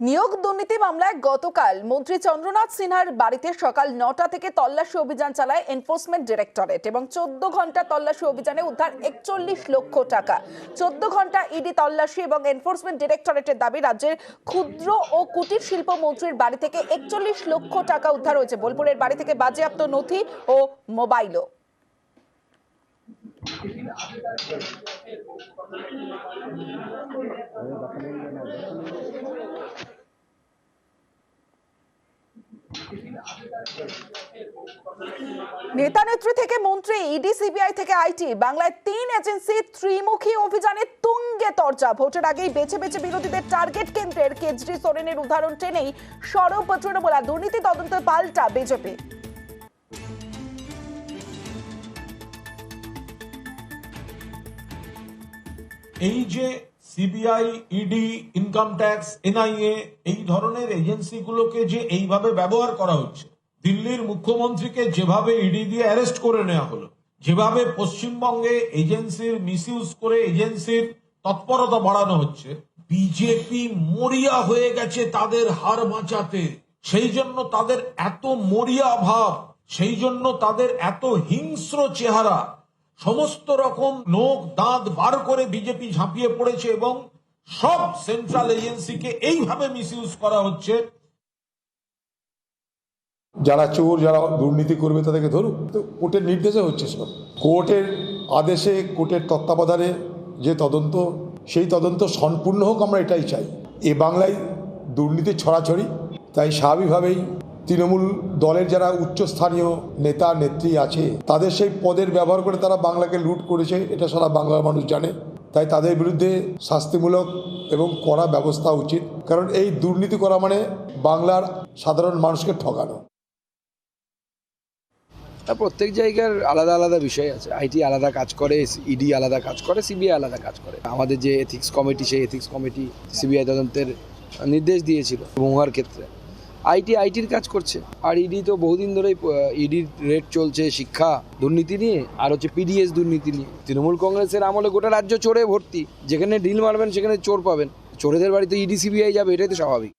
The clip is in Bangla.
নিয়োগ দুর্নীতি মামলায় গতকাল মন্ত্রী চন্দ্রনাথ সিনহার বাড়িতে সকাল নটা থেকে তল্লাশি অভিযান চালায় এনফোর্সমেন্ট ডিরেক্টরেট এবং চোদ্দ ঘণ্টা তল্লাশি অভিযানে উদ্ধার একচল্লিশ লক্ষ টাকা। চোদ্দ ঘণ্টা ইডি তল্লাশি এবং এনফোর্সমেন্ট ডিরেক্টরেটের দাবি রাজ্যের ক্ষুদ্র ও কুটির শিল্প মন্ত্রীর বাড়ি থেকে একচল্লিশ লক্ষ টাকা উদ্ধার হয়েছে। বোলপুরের বাড়ি থেকে বাজেয়াপ্ত নথি ও মোবাইলও। নেতা নেত্রী থেকে মন্ত্রী, ইডি, সিবিআই থেকে আইটি, বাংলায় তিন এজেন্সি ত্রিমুখী অভিযানে তুঙ্গে তর্জা। ভোটের আগেই বেছে বেছে বিরোধীদের টার্গেট কেন্দ্রের কেজরি সোরেনের উদাহরণ টেনেই সরব তৃণমূল দুর্নীতি তদন্ত পাল্টা বিজেপি। এই যে CBI ED income tax NIA এই ধরনের এজেন্সিগুলোকে যে এইভাবে ব্যবহার করা হচ্ছে, দিল্লির মুখ্যমন্ত্রীকে যেভাবে ইডি দিয়ে অ্যারেস্ট করে নেওয়া হলো, যেভাবে পশ্চিমবঙ্গে এজেন্সির মিসইউজ করে এজেন্সির তৎপরতা বাড়ানো হচ্ছে বিজেপি মরিয়া হয়ে গেছে তাদের হার বাঁচাতে। সেই জন্য তাদের এত মরিয়া ভাব, সেই জন্য তাদের এত হিংস্র চেহারা সমস্ত রকম নোক দাঁত বার করে বিজেপি ঝাঁপিয়ে পড়েছে এবং সব সেন্ট্রাল এজেন্সিকে এইভাবে মিসইউজ করা হচ্ছে। যারা চোর, যারা দুর্নীতি করবে তাদেরকে ধরুক তো কোর্টের নির্দেশে হচ্ছে সব। কোর্টের আদেশে, কোর্টের তত্ত্বাবধানে যে তদন্ত, সেই তদন্ত সম্পূর্ণ হোক, আমরা এটাই চাই। এ বাংলায় দুর্নীতি ছড়াছড়ি, তাই স্বাভাবিকভাবেই তৃণমূল দলের যারা উচ্চস্থানীয় নেতা, নেত্রী আছে, তাদের সেই পদের ব্যবহার করে তারা বাংলাকে লুট করেছে, এটা সারা বাংলার মানুষ জানে। তাই তাদের বিরুদ্ধে শাস্তিমূলক এবং করা ব্যবস্থা উচিত, কারণ এই দুর্নীতি করা মানে বাংলার সাধারণ মানুষকে ঠকানো প্রত্যেক জায়গার আলাদা আলাদা বিষয় আছে। আইটি আলাদা কাজ করে ইডি আলাদা কাজ করে সিবিআই আলাদা কাজ করে। আমাদের যে এথিক্স কমিটি সেই এথিক্স কমিটি সিবিআই তদন্তের নির্দেশ দিয়েছিল। মহুয়ার ক্ষেত্রে আইটি, আইটির কাজ করছে। আর ইডি তো বহুদিন ধরেই ইডির রেট চলছে, শিক্ষা, দুর্নীতি নিয়ে, আর হচ্ছে পিডিএস দুর্নীতি নিয়ে। তৃণমূল কংগ্রেসের আমলে গোটা রাজ্য চোরে ভর্তি। যেখানে ডিল মারবেন, সেখানে চোর পাবেন। চোরেদের বাড়িতে ইডি সিবিআই যাবে, এটাই তো স্বাভাবিক।